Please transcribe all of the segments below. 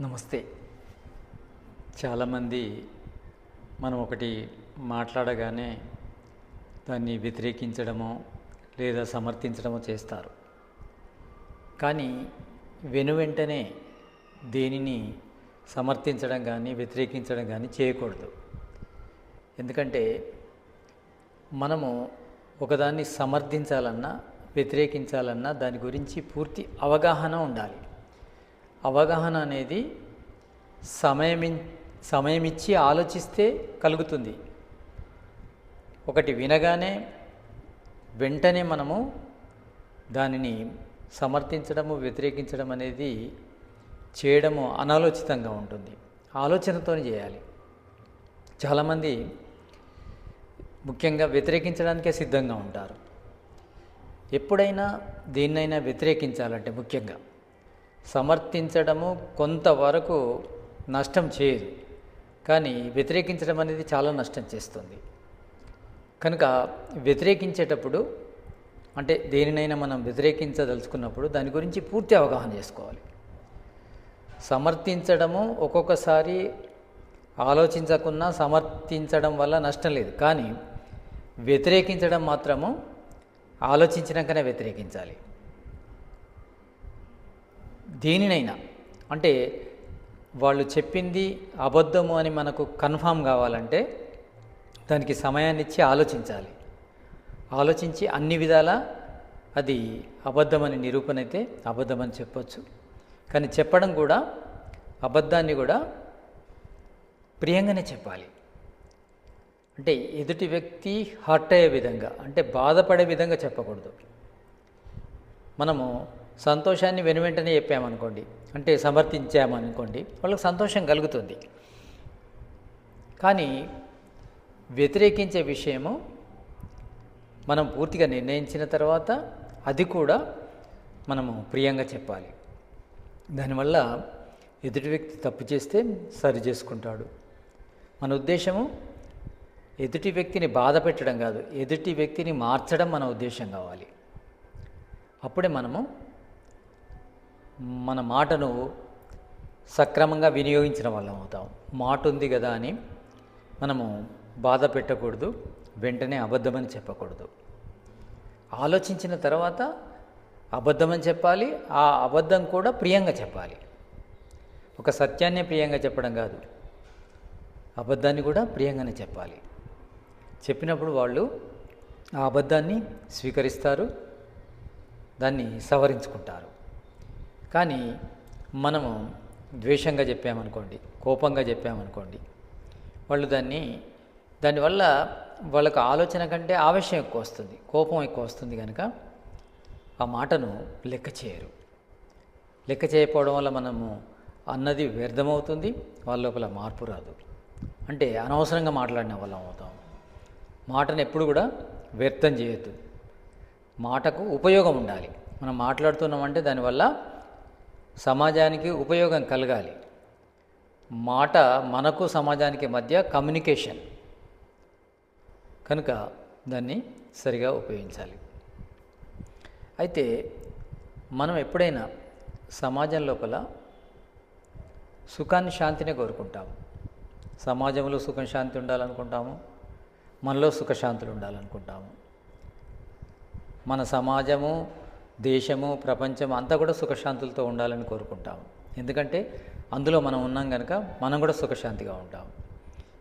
నమస్తే. చాలామంది మనం ఒకటి మాట్లాడగానే దాన్ని వ్యతిరేకించడమో లేదా సమర్థించడమో చేస్తారు. కానీ వెను వెంటనే దేనిని సమర్థించడం కానీ వ్యతిరేకించడం కానీ చేయకూడదు. ఎందుకంటే మనము ఒకదాన్ని సమర్థించాలన్నా వ్యతిరేకించాలన్నా దాని గురించి పూర్తి అవగాహన ఉండాలి. అవగాహన అనేది సమయం సమయం ఇచ్చి ఆలోచిస్తే కలుగుతుంది. ఒకటి వినగానే వెంటనే మనము దానిని సమర్థించడము వ్యతిరేకించడం అనేది చేయడము అనాలోచితంగా ఉంటుంది. ఆలోచనతో చేయాలి. చాలామంది ముఖ్యంగా వ్యతిరేకించడానికే సిద్ధంగా ఉంటారు. ఎప్పుడైనా దేన్నైనా వ్యతిరేకించాలంటే ముఖ్యంగా సమర్థించడము కొంతవరకు నష్టం చేయదు. కానీ వ్యతిరేకించడం అనేది చాలా నష్టం చేస్తుంది. కనుక వ్యతిరేకించేటప్పుడు అంటే దేనినైనా మనం వ్యతిరేకించదలుచుకున్నప్పుడు దాని గురించి పూర్తి అవగాహన చేసుకోవాలి. సమర్థించడము ఒక్కొక్కసారి ఆలోచించకున్నా సమర్థించడం వల్ల నష్టం లేదు. కానీ వ్యతిరేకించడం మాత్రము ఆలోచించినాకనే వ్యతిరేకించాలి. దేనినైనా. అంటే వాళ్ళు చెప్పింది అబద్ధము అని మనకు కన్ఫామ్ కావాలంటే దానికి సమయాన్ని ఇచ్చి ఆలోచించాలి. ఆలోచించి అన్ని విధాల అది అబద్ధమని నిరూపణ అయితే అబద్ధమని చెప్పొచ్చు. కానీ చెప్పడం కూడా అబద్ధాన్ని కూడా ప్రియంగానే చెప్పాలి. అంటే ఎదుటి వ్యక్తి హర్ట్ అయ్యే విధంగా అంటే బాధపడే విధంగా చెప్పకూడదు. మనము సంతోషాన్ని వెను వెంటనే చెప్పామనుకోండి అంటే సమర్థించామనుకోండి వాళ్ళకి సంతోషం కలుగుతుంది. కానీ వ్యతిరేకించే విషయము మనం పూర్తిగా నిర్ణయించిన తర్వాత అది కూడా మనము ప్రియంగా చెప్పాలి. దానివల్ల ఎదుటి వ్యక్తి తప్పు చేస్తే సరి చేసుకుంటాడు. మన ఉద్దేశము ఎదుటి వ్యక్తిని బాధ పెట్టడం కాదు ఎదుటి వ్యక్తిని మార్చడం మన ఉద్దేశం కావాలి. అప్పుడే మనము మన మాటను సక్రమంగా వినియోగించిన వాళ్ళం అవుతాం. మాట ఉంది కదా అని మనము బాధ పెట్టకూడదు వెంటనే అబద్ధమని చెప్పకూడదు. ఆలోచించిన తర్వాత అబద్ధమని చెప్పాలి ఆ అబద్ధం కూడా ప్రియంగా చెప్పాలి. ఒక సత్యాన్నే ప్రియంగా చెప్పడం కాదు అబద్ధాన్ని కూడా ప్రియంగానే చెప్పాలి. చెప్పినప్పుడు వాళ్ళు ఆ అబద్ధాన్ని స్వీకరిస్తారు దాన్ని సవరించుకుంటారు. కానీ మనము ద్వేషంగా చెప్పామనుకోండి కోపంగా చెప్పామనుకోండి వాళ్ళు దాన్ని దానివల్ల వాళ్ళకు ఆలోచన కంటే ఆవేశం ఎక్కువ వస్తుంది కోపం ఎక్కువ వస్తుంది కనుక ఆ మాటను లెక్క చేయరు. లెక్క చేయకపోవడం వల్ల మనము అన్నది వ్యర్థమవుతుంది వాళ్ళ లోపల మార్పు రాదు. అంటే అనవసరంగా మాట్లాడిన వాళ్ళం అవుతాం. మాటను ఎప్పుడు కూడా వ్యర్థం చేయొద్దు. మాటకు ఉపయోగం ఉండాలి. మనం మాట్లాడుతున్నామంటే దానివల్ల సమాజానికి ఉపయోగం కలగాలి. మాట మనకు సమాజానికి మధ్య కమ్యూనికేషన్. కనుక దాన్ని సరిగా ఉపయోగించాలి. అయితే మనం ఎప్పుడైనా సమాజం లోపల సుఖాన్ని శాంతినే కోరుకుంటాము. సమాజంలో సుఖం శాంతి ఉండాలనుకుంటాము. మనలో సుఖశాంతులు ఉండాలనుకుంటాము. మన సమాజము దేశము ప్రపంచం అంతా కూడా సుఖశాంతులతో ఉండాలని కోరుకుంటాము ఎందుకంటే అందులో మనం ఉన్నాం కనుక మనం కూడా సుఖశాంతిగా ఉంటాం.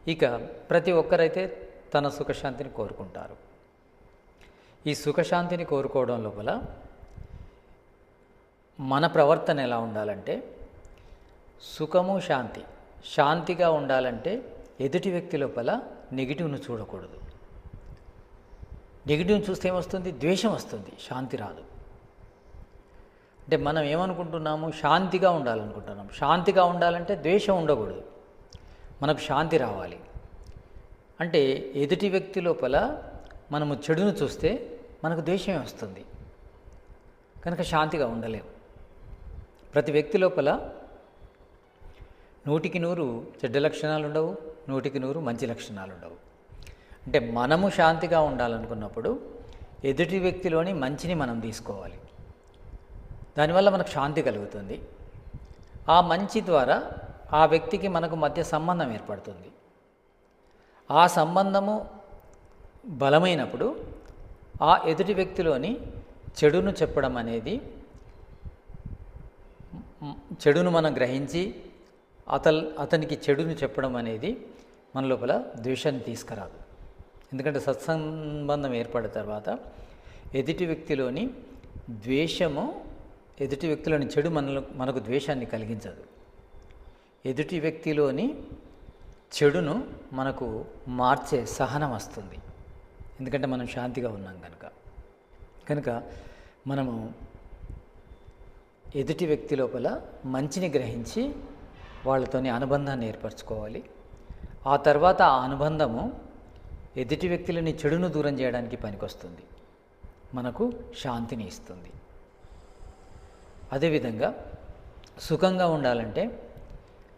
ఇక ప్రతి ఒక్కరైతే తన సుఖశాంతిని కోరుకుంటారు. ఈ సుఖశాంతిని కోరుకోవడం లోపల మన ప్రవర్తన ఎలా ఉండాలంటే సుఖము శాంతి. శాంతిగా ఉండాలంటే ఎదుటి వ్యక్తి లోపల నెగిటివ్ను చూడకూడదు. నెగిటివ్ని చూస్తే ఏమొస్తుంది? ద్వేషం వస్తుంది. శాంతి రాదు. అంటే మనం ఏమనుకుంటున్నాము? శాంతిగా ఉండాలనుకుంటున్నాం. శాంతిగా ఉండాలంటే ద్వేషం ఉండకూడదు. మనకు శాంతి రావాలి. అంటే ఎదుటి వ్యక్తి లోపల మనము చెడును చూస్తే మనకు ద్వేషమే వస్తుంది. కనుక శాంతిగా ఉండలేము ప్రతి వ్యక్తి లోపల నూటికి నూరు చెడ్డ లక్షణాలు ఉండవు నూటికి నూరు మంచి లక్షణాలు ఉండవు. అంటే మనము శాంతిగా ఉండాలనుకున్నప్పుడు ఎదుటి వ్యక్తిలోని మంచిని మనం తీసుకోవాలి. దానివల్ల మనకు శాంతి కలుగుతుంది. ఆ మంచి ద్వారా ఆ వ్యక్తికి మనకు మధ్య సంబంధం ఏర్పడుతుంది. ఆ సంబంధము బలమైనప్పుడు ఆ ఎదుటి వ్యక్తిలోని చెడును చెప్పడం అనేది చెడును మనం గ్రహించి అతల్ అతనికి చెడును చెప్పడం అనేది మన లోపల ద్వేషాన్ని తీసుకురాదు. ఎందుకంటే సత్సంబంధం ఏర్పడిన తర్వాత ఎదుటి వ్యక్తిలోని ద్వేషము ఎదుటి వ్యక్తిలోని చెడు మనలో మనకు ద్వేషాన్ని కలిగించదు. ఎదుటి వ్యక్తిలోని చెడును మనకు మార్చే సహనం వస్తుంది. ఎందుకంటే మనం శాంతిగా ఉన్నాం కనుక కనుక మనము ఎదుటి వ్యక్తి లోపల మంచిని గ్రహించి వాళ్ళతోని అనుబంధాన్ని ఏర్పరచుకోవాలి. ఆ తర్వాత ఆ అనుబంధము ఎదుటి వ్యక్తులని చెడును దూరం చేయడానికి పనికొస్తుంది. మనకు శాంతిని ఇస్తుంది. అదేవిధంగా సుఖంగా ఉండాలంటే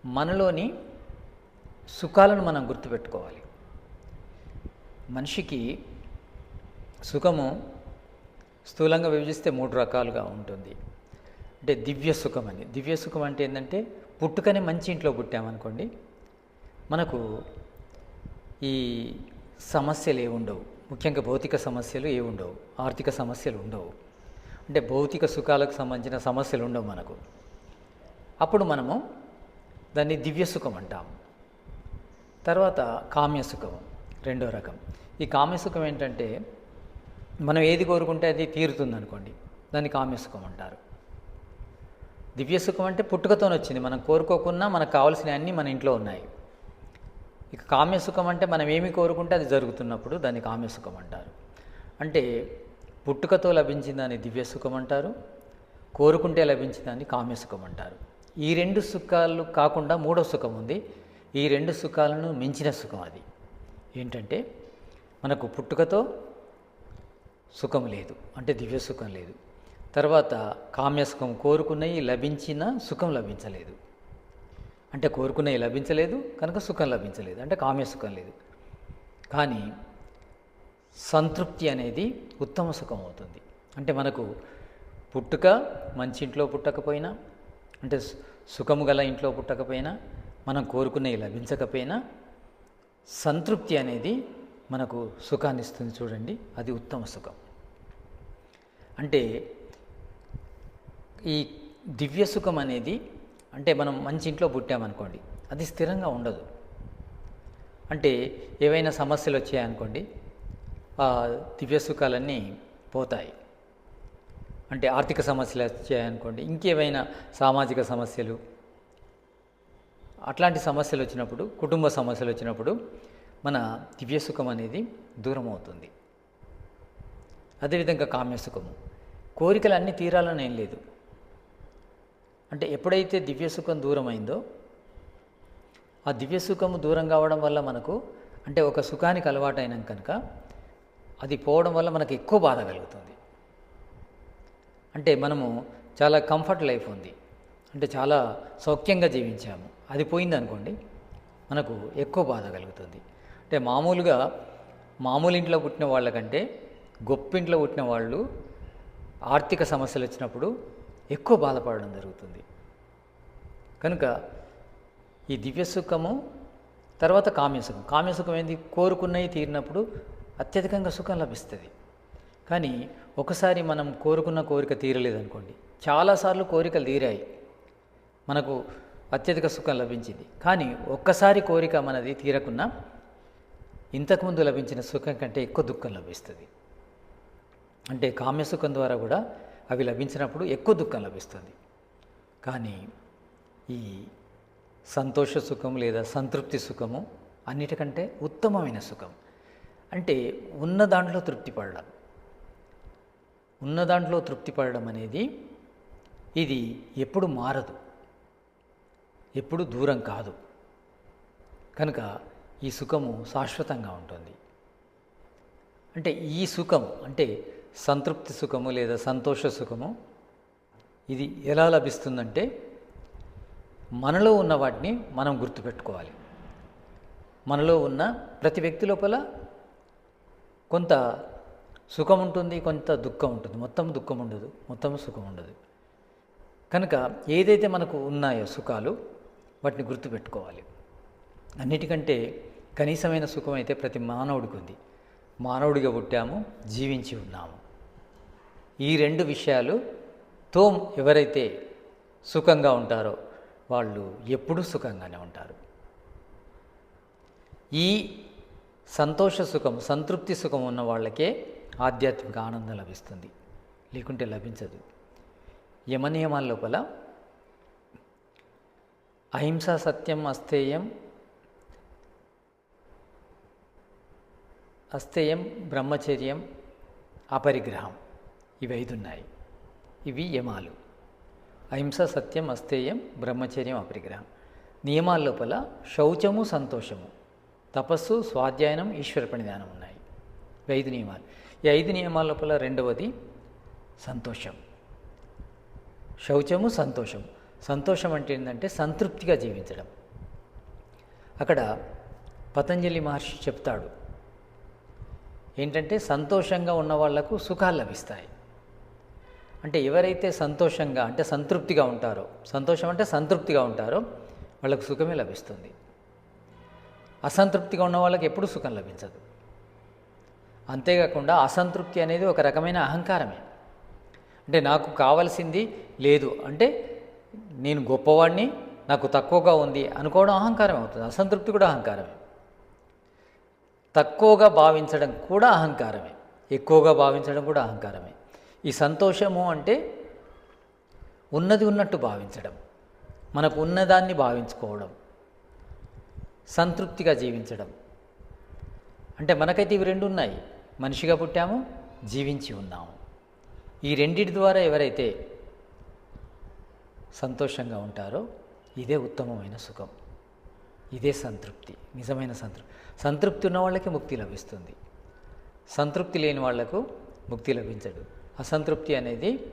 మనలోని సుఖాలను మనం గుర్తుపెట్టుకోవాలి. మనిషికి సుఖము స్థూలంగా విభజిస్తే మూడు రకాలుగా ఉంటుంది. అంటే దివ్య సుఖం అని. దివ్య సుఖం అంటే ఏంటంటే పుట్టుకనే మంచి ఇంట్లో పుట్టామనుకోండి మనకు ఈ సమస్యలు ఏముండవు ముఖ్యంగా భౌతిక సమస్యలు ఏముండవు ఉండవు ఆర్థిక సమస్యలు ఉండవు. అంటే భౌతిక సుఖాలకు సంబంధించిన సమస్యలు ఉండవు మనకు. అప్పుడు మనము దాన్ని దివ్య సుఖం అంటాము తర్వాత కామ్య సుఖం రెండో రకం. ఈ కామ్య సుఖం ఏంటంటే మనం ఏది కోరుకుంటే అది తీరుతుంది అనుకోండి దాన్ని కామ్య సుఖం అంటారు. దివ్య సుఖం అంటే పుట్టుకతోనే వచ్చింది. మనం కోరుకోకున్నా మనకు కావాల్సిన అన్నీ మన ఇంట్లో ఉన్నాయి. ఇక కామ్య సుఖం అంటే మనం ఏమి కోరుకుంటే అది జరుగుతున్నప్పుడు దాన్ని కామ్య సుఖం అంటారు. అంటే పుట్టుకతో లభించిందని దివ్య సుఖం అంటారు కోరుకుంటే లభించిందని కామ్యసుఖం అంటారు ఈ రెండు సుఖాలు కాకుండా మూడో సుఖం ఉంది. ఈ రెండు సుఖాలను మించిన సుఖం అది. ఏంటంటే మనకు పుట్టుకతో సుఖం లేదు అంటే దివ్య సుఖం లేదు. తర్వాత కామ్యసుఖం కోరుకున్నవి లభించిన సుఖం లభించలేదు. అంటే కోరుకున్నవి లభించలేదు కనుక సుఖం లభించలేదు అంటే కామ్యసుఖం లేదు. కానీ సంతృప్తి అనేది ఉత్తమ సుఖం అవుతుంది. అంటే మనకు పుట్టుక మంచి ఇంట్లో పుట్టకపోయినా అంటే సుఖము గల ఇంట్లో పుట్టకపోయినా మనం కోరుకునేవి లభించకపోయినా సంతృప్తి అనేది మనకు సుఖాన్ని ఇస్తుంది చూడండి. అది ఉత్తమ సుఖం. అంటే ఈ దివ్య సుఖం అనేది అంటే మనం మంచి ఇంట్లో పుట్టామనుకోండి అది స్థిరంగా ఉండదు. అంటే ఏవైనా సమస్యలు వచ్చాయనుకోండి ఆ దివ్య సుఖాలన్నీ పోతాయి. అంటే ఆర్థిక సమస్యలు వచ్చాయనుకోండి ఇంకేమైనా సామాజిక సమస్యలు అట్లాంటి సమస్యలు వచ్చినప్పుడు కుటుంబ సమస్యలు వచ్చినప్పుడు మన దివ్య సుఖం అనేది దూరం అవుతుంది అదేవిధంగా కామ్యసుఖము. కోరికలు అన్నీ తీరాలని ఏం లేదు. అంటే ఎప్పుడైతే దివ్య సుఖం దూరమైందో ఆ దివ్య సుఖము దూరం కావడం వల్ల మనకు అంటే ఒక సుఖానికి అలవాటైనాం కనుక అది పోవడం వల్ల మనకు ఎక్కువ బాధ కలుగుతుంది. అంటే మనము చాలా కంఫర్ట్ లైఫ్ ఉంది. అంటే చాలా సౌఖ్యంగా జీవించాము. అది పోయింది అనుకోండి మనకు ఎక్కువ బాధ కలుగుతుంది. అంటే మామూలుగా మామూలు ఇంట్లో పుట్టిన వాళ్ళకంటే గొప్పింట్లో పుట్టిన వాళ్ళు ఆర్థిక సమస్యలు వచ్చినప్పుడు ఎక్కువ బాధపడడం జరుగుతుంది. కనుక ఈ దివ్య సుఖము తర్వాత కామ్యసుఖం. కామ్యసుఖం ఏంది? కోరుకున్నవి తీరినప్పుడు అత్యధికంగా సుఖం లభిస్తుంది. కానీ ఒకసారి మనం కోరుకున్న కోరిక తీరలేదనుకోండి. చాలాసార్లు కోరికలు తీరాయి. మనకు అత్యధిక సుఖం లభించింది. కానీ ఒక్కసారి కోరిక మనది తీరకున్నా ఇంతకుముందు లభించిన సుఖం కంటే ఎక్కువ దుఃఖం లభిస్తుంది. అంటే కామ్యసుఖం ద్వారా కూడా అవి లభించినప్పుడు ఎక్కువ దుఃఖం లభిస్తుంది. కానీ ఈ సంతోష సుఖం లేదా సంతృప్తి సుఖము అన్నిటికంటే ఉత్తమమైన సుఖం. అంటే ఉన్న దాంట్లో తృప్తి పడడం. ఉన్న దాంట్లో తృప్తి పడడం అనేది ఇది ఎప్పుడు మారదు. ఎప్పుడు దూరం కాదు. కనుక ఈ సుఖము శాశ్వతంగా ఉంటుంది. అంటే ఈ సుఖం అంటే సంతృప్తి సుఖము లేదా సంతోష సుఖము ఇది ఎలా లభిస్తుందంటే మనలో ఉన్న వాటిని మనం గుర్తుపెట్టుకోవాలి. మనలో ఉన్న ప్రతి వ్యక్తి లోపల కొంత సుఖం ఉంటుంది కొంత దుఃఖం ఉంటుంది. మొత్తం దుఃఖం ఉండదు మొత్తం సుఖం ఉండదు. కనుక ఏదైతే మనకు ఉన్నాయో సుఖాలు వాటిని గుర్తుపెట్టుకోవాలి. అన్నిటికంటే కనీసమైన సుఖం అయితే ప్రతి మానవుడికి ఉంది. మానవుడిగా పుట్టాము జీవించి ఉన్నాము. ఈ రెండు విషయాలు విషయాలుతో ఎవరైతే సుఖంగా ఉంటారో వాళ్ళు ఎప్పుడూ సుఖంగానే ఉంటారు. ఈ సంతోష సుఖం సంతృప్తి సుఖం ఉన్న వాళ్ళకే ఆధ్యాత్మిక ఆనందం లభిస్తుంది. లేకుంటే లభించదు. యమనియమాల లోపల అహింస సత్యం అస్థేయం అస్థేయం బ్రహ్మచర్యం అపరిగ్రహం ఇవి ఐదు ఉన్నాయి. ఇవి యమాలు. అహింస సత్యం అస్థేయం బ్రహ్మచర్యం అపరిగ్రహం. నియమాల లోపల శౌచము సంతోషము. తపస్సు స్వాధ్యాయనం ఈశ్వర ప్రణిధానం ఉన్నాయి. ఇవి ఐదు నియమాలు. ఈ ఐదు నియమాల లోపల రెండవది సంతోషం. శౌచము సంతోషం. సంతోషం అంటే ఏంటంటే సంతృప్తిగా జీవించడం. అక్కడ పతంజలి మహర్షి చెప్తాడు ఏంటంటే సంతోషంగా ఉన్న వాళ్ళకు సుఖాలు లభిస్తాయి. అంటే ఎవరైతే సంతోషంగా అంటే సంతృప్తిగా ఉంటారో సంతోషం అంటే సంతృప్తిగా ఉంటారో వాళ్ళకు సుఖమే లభిస్తుంది. అసంతృప్తిగా ఉన్న వాళ్ళకి ఎప్పుడు సుఖం లభించదు. అంతేకాకుండా అసంతృప్తి అనేది ఒక రకమైన అహంకారమే. అంటే నాకు కావలసింది లేదు. అంటే నేను గొప్పవాడిని నాకు తక్కువగా ఉంది అనుకోవడం అహంకారం అవుతుంది. అసంతృప్తి కూడా అహంకారమే. తక్కువగా భావించడం కూడా అహంకారమే. ఎక్కువగా భావించడం కూడా అహంకారమే. ఈ సంతోషము అంటే ఉన్నది ఉన్నట్టు భావించడం. మనకు ఉన్నదాన్ని భావించుకోవడం. సంతృప్తిగా జీవించడం. అంటే మనకైతే ఇవి రెండు ఉన్నాయి. మనిషిగా పుట్టాము జీవించి ఉన్నాము. ఈ రెండింటి ద్వారా ఎవరైతే సంతోషంగా ఉంటారో ఇదే ఉత్తమమైన సుఖం. ఇదే సంతృప్తి నిజమైన సంతృప్తి. సంతృప్తి ఉన్న వాళ్ళకి ముక్తి లభిస్తుంది. సంతృప్తి లేని వాళ్ళకు ముక్తి లభించదు. అసంతృప్తి అనేది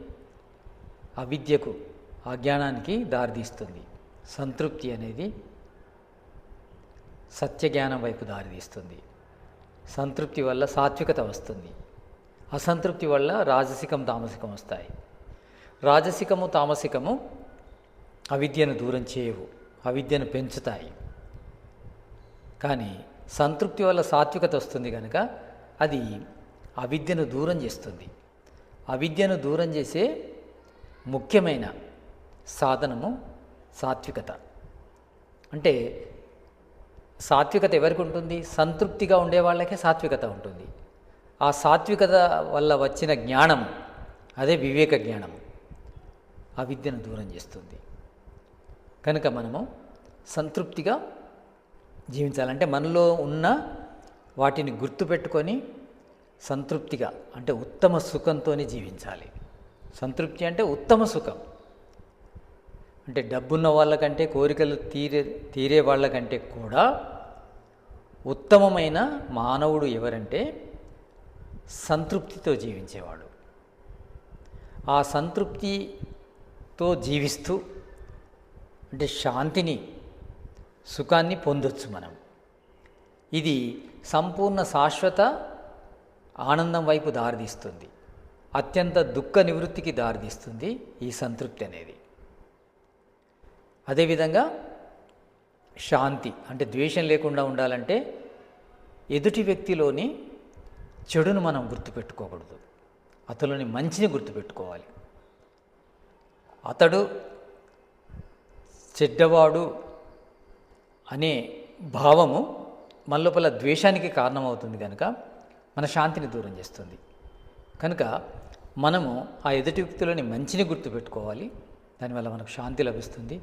అవిద్యకు అజ్ఞానానికి దారితీస్తుంది. సంతృప్తి అనేది సత్యజ్ఞానం వైపు దారితీస్తుంది. సంతృప్తి వల్ల సాత్వికత వస్తుంది. అసంతృప్తి వల్ల రాజసికం తామసికం వస్తాయి. రాజసికము తామసికము అవిద్యను దూరం చేయవు. అవిద్యను పెంచుతాయి. కానీ సంతృప్తి వల్ల సాత్వికత వస్తుంది కనుక అది అవిద్యను దూరం చేస్తుంది. అవిద్యను దూరం చేసే ముఖ్యమైన సాధనము సాత్వికత. అంటే సాత్వికత ఎవరికి ఉంటుంది? సంతృప్తిగా ఉండే వాళ్ళకే సాత్వికత ఉంటుంది. ఆ సాత్వికత వల్ల వచ్చిన జ్ఞానం అదే వివేక జ్ఞానం ఆ విద్యను దూరం చేస్తుంది. కనుక మనము సంతృప్తిగా జీవించాలంటే మనలో ఉన్న వాటిని గుర్తుపెట్టుకొని సంతృప్తిగా అంటే ఉత్తమ సుఖంతో జీవించాలి. సంతృప్తి అంటే ఉత్తమ సుఖం. అంటే డబ్బున్న వాళ్ళకంటే కోరికలు తీరే తీరే వాళ్ళకంటే కూడా ఉత్తమమైన మానవుడు ఎవరంటే సంతృప్తితో జీవించేవాడు. ఆ సంతృప్తితో జీవిస్తూ అంటే శాంతిని సుఖాన్ని పొందొచ్చు మనం. ఇది సంపూర్ణ శాశ్వత ఆనందం వైపు దారితీస్తుంది. అత్యంత దుఃఖ నివృత్తికి దారితీస్తుంది ఈ సంతృప్తి అనేది. అదేవిధంగా శాంతి అంటే ద్వేషం లేకుండా ఉండాలంటే ఎదుటి వ్యక్తిలోని చెడును మనం గుర్తుపెట్టుకోకూడదు. అతలోని మంచిని గుర్తుపెట్టుకోవాలి. అతడు చెడ్డవాడు అనే భావము మన ద్వేషానికి కారణమవుతుంది కనుక మన శాంతిని దూరం చేస్తుంది. కనుక మనము ఆ ఎదుటి వ్యక్తిలోని మంచిని గుర్తుపెట్టుకోవాలి. దానివల్ల మనకు శాంతి లభిస్తుంది.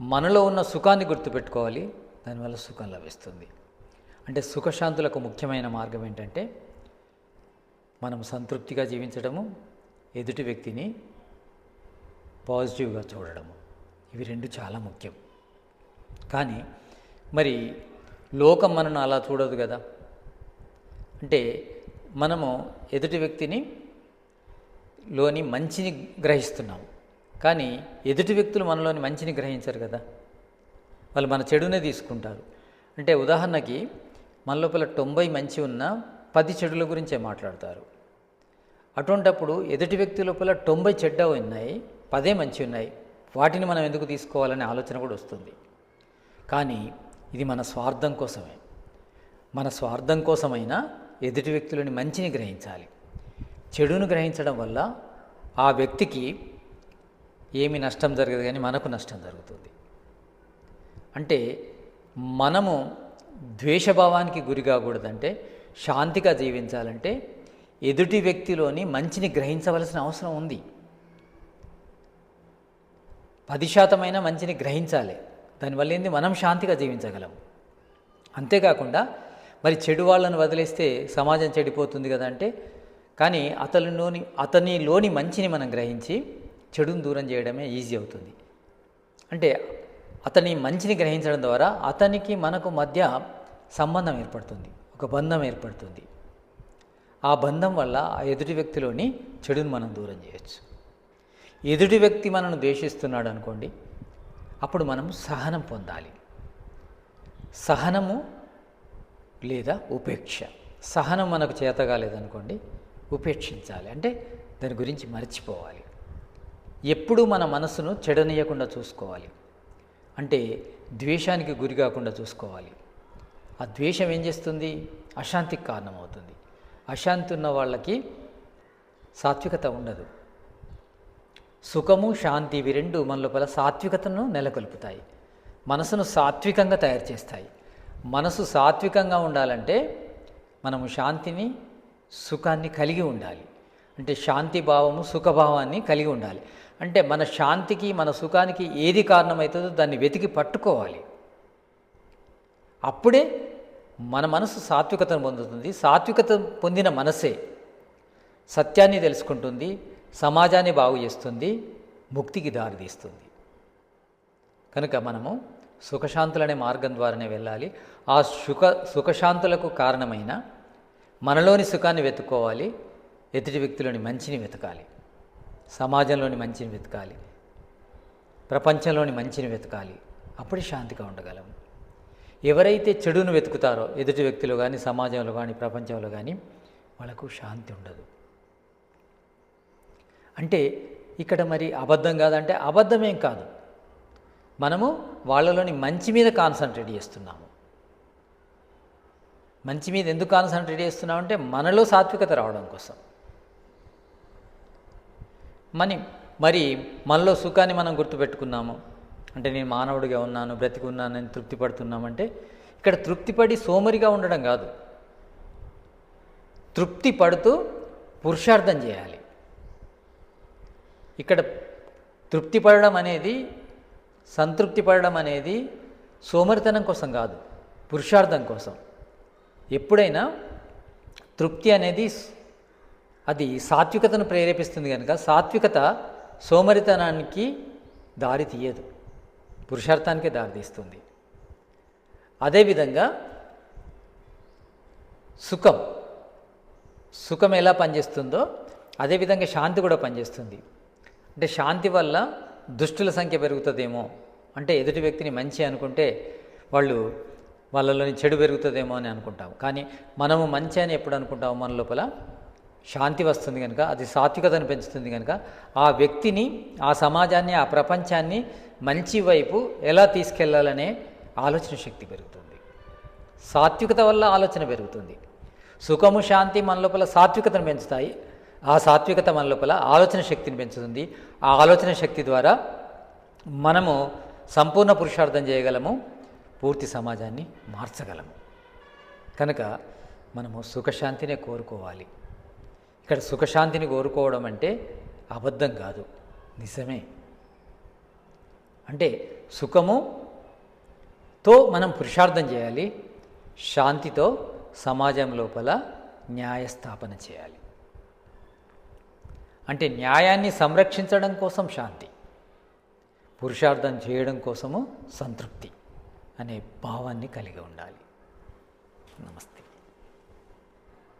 మనలో ఉన్న సుఖాన్ని గుర్తుపెట్టుకోవాలి. దానివల్ల సుఖం లభిస్తుంది. అంటే సుఖశాంతులకు ముఖ్యమైన మార్గం ఏంటంటే మనం సంతృప్తిగా జీవించడము ఎదుటి వ్యక్తిని పాజిటివ్గా చూడడము. ఇవి రెండు చాలా ముఖ్యం. కానీ మరి లోకం మనను అలా చూడదు కదా? అంటే మనము ఎదుటి వ్యక్తిని లోని మంచిని గ్రహిస్తున్నాం కానీ ఎదుటి వ్యక్తులు మనలోని మంచిని గ్రహించరు కదా. వాళ్ళు మన చెడునే తీసుకుంటారు. అంటే ఉదాహరణకి మన లోపల తొంభై మంచి ఉన్న పది చెడుల గురించే మాట్లాడతారు. అటువంటప్పుడు ఎదుటి వ్యక్తి లోపల తొంభై చెడ్డ ఉన్నాయి పదే మంచి ఉన్నాయి. వాటిని మనం ఎందుకు తీసుకోవాలనే ఆలోచన కూడా వస్తుంది. కానీ ఇది మన స్వార్థం కోసమే. మన స్వార్థం కోసమైనా ఎదుటి వ్యక్తులని మంచిని గ్రహించాలి. చెడును గ్రహించడం వల్ల ఆ వ్యక్తికి ఏమి నష్టం జరగదు కానీ మనకు నష్టం జరుగుతుంది. అంటే మనము ద్వేషభావానికి గురి కాకూడదంటే శాంతిగా జీవించాలంటే ఎదుటి వ్యక్తిలోని మంచిని గ్రహించవలసిన అవసరం ఉంది. పది శాతమైన మంచిని గ్రహించాలి. దానివల్ల ఏంది? మనం శాంతిగా జీవించగలం అంతేకాకుండా మరి చెడు వాళ్ళను వదిలేస్తే సమాజం చెడిపోతుంది కదా అంటే కానీ అతనిలోని అతనిలోని మంచిని మనం గ్రహించి చెడును దూరం చేయడమే ఈజీ అవుతుంది. అంటే అతని మంచిని గ్రహించడం ద్వారా అతనికి మనకు మధ్య సంబంధం ఏర్పడుతుంది. ఒక బంధం ఏర్పడుతుంది. ఆ బంధం వల్ల ఆ ఎదుటి వ్యక్తిలోని చెడును మనం దూరం చేయొచ్చు. ఎదుటి వ్యక్తి మనను ద్వేషిస్తున్నాడు అనుకోండి అప్పుడు మనం సహనం పొందాలి. సహనము లేదా ఉపేక్ష. సహనం మనకు చేత కాలేదనుకోండి ఉపేక్షించాలి. అంటే దాని గురించి మర్చిపోవాలి. ఎప్పుడూ మన మనసును చెడనీయకుండా చూసుకోవాలి. అంటే ద్వేషానికి గురి కాకుండా చూసుకోవాలి. ఆ ద్వేషం ఏం చేస్తుంది? అశాంతికి కారణమవుతుంది. అశాంతి ఉన్న వాళ్ళకి సాత్వికత ఉండదు. సుఖము శాంతి ఇవి రెండు మన లోపల సాత్వికతను నెలకొల్పుతాయి. మనసును సాత్వికంగా తయారు చేస్తాయి. మనసు సాత్వికంగా ఉండాలంటే మనము శాంతిని సుఖాన్ని కలిగి ఉండాలి. అంటే శాంతి భావము సుఖభావాన్ని కలిగి ఉండాలి. అంటే మన శాంతికి మన సుఖానికి ఏది కారణమవుతుందో దాన్ని వెతికి పట్టుకోవాలి. అప్పుడే మన మనసు సాత్వికతను పొందుతుంది. సాత్వికత పొందిన మనసే సత్యాన్ని తెలుసుకుంటుంది సమాజాన్ని బాగు చేస్తుంది ముక్తికి దారితీస్తుంది కనుక మనము సుఖశాంతులనే మార్గం ద్వారానే వెళ్ళాలి. ఆ సుఖ సుఖశాంతులకు కారణమైన మనలోని సుఖాన్ని వెతుక్కోవాలి. ఎదుటి వ్యక్తులని మంచిని వెతకాలి. సమాజంలోని మంచిని వెతకాలి. ప్రపంచంలోని మంచిని వెతకాలి. అప్పుడే శాంతిగా ఉండగలం. ఎవరైతే చెడును వెతుకుతారో ఎదుటి వ్యక్తులు కానీ సమాజంలో కానీ ప్రపంచంలో కానీ వాళ్ళకు శాంతి ఉండదు. అంటే ఇక్కడ మరి అబద్ధం కాదంటే అబద్ధమేం కాదు. మనము వాళ్ళలోని మంచి మీద కాన్సన్ట్రేట్ చేస్తున్నాము. మంచి మీద ఎందుకు కాన్సన్ట్రేట్ చేస్తున్నామంటే మనలో సాత్వికత రావడం కోసం. మని మరి మనలో సుఖాన్ని మనం గుర్తుపెట్టుకున్నాము. అంటే నేను మానవుడిగా ఉన్నాను బ్రతికున్నాను నేను తృప్తి పడుతున్నామంటే ఇక్కడ తృప్తిపడి సోమరిగా ఉండడం కాదు. తృప్తి పడుతూ పురుషార్థం చేయాలి. ఇక్కడ తృప్తి పడడం అనేది సంతృప్తి పడడం అనేది సోమరితనం కోసం కాదు పురుషార్థం కోసం. ఎప్పుడైనా తృప్తి అనేది అది సాత్వికతను ప్రేరేపిస్తుంది కనుక సాత్వికత సోమరితనానికి దారి తీయదు. పురుషార్థానికే దారితీస్తుంది అదేవిధంగా సుఖం సుఖం ఎలా పనిచేస్తుందో అదేవిధంగా శాంతి కూడా పనిచేస్తుంది. అంటే శాంతి వల్ల దుష్టుల సంఖ్య పెరుగుతుందేమో. అంటే ఎదుటి వ్యక్తిని మంచి అనుకుంటే వాళ్ళు వాళ్ళలోని చెడు పెరుగుతుందేమో అని అనుకుంటాం కానీ మనము మంచి అని ఎప్పుడు అనుకుంటాము? మన లోపల శాంతి వస్తుంది కనుక అది సాత్వికతను పెంచుతుంది కనుక ఆ వ్యక్తిని ఆ సమాజాన్ని ఆ ప్రపంచాన్ని మంచి వైపు ఎలా తీసుకెళ్ళాలనే ఆలోచన శక్తి పెరుగుతుంది. సాత్వికత వల్ల ఆలోచన పెరుగుతుంది. సుఖము శాంతి మన లోపల సాత్వికతను పెంచుతాయి. ఆ సాత్వికత మన లోపల ఆలోచన శక్తిని పెంచుతుంది. ఆ ఆలోచన శక్తి ద్వారా మనము సంపూర్ణ పురుషార్థం చేయగలము పూర్తి సమాజాన్ని మార్చగలము. కనుక మనము సుఖశాంతినే కోరుకోవాలి. ఇక్కడ సుఖశాంతిని కోరుకోవడం అంటే అబద్ధం కాదు. నిజమే. అంటే సుఖముతో మనం పురుషార్థం చేయాలి శాంతితో సమాజం లోపల న్యాయస్థాపన చేయాలి. అంటే న్యాయాన్ని సంరక్షించడం కోసం శాంతి పురుషార్థం చేయడం కోసము సంతృప్తి అనే భావాన్ని కలిగి ఉండాలి. నమస్తే.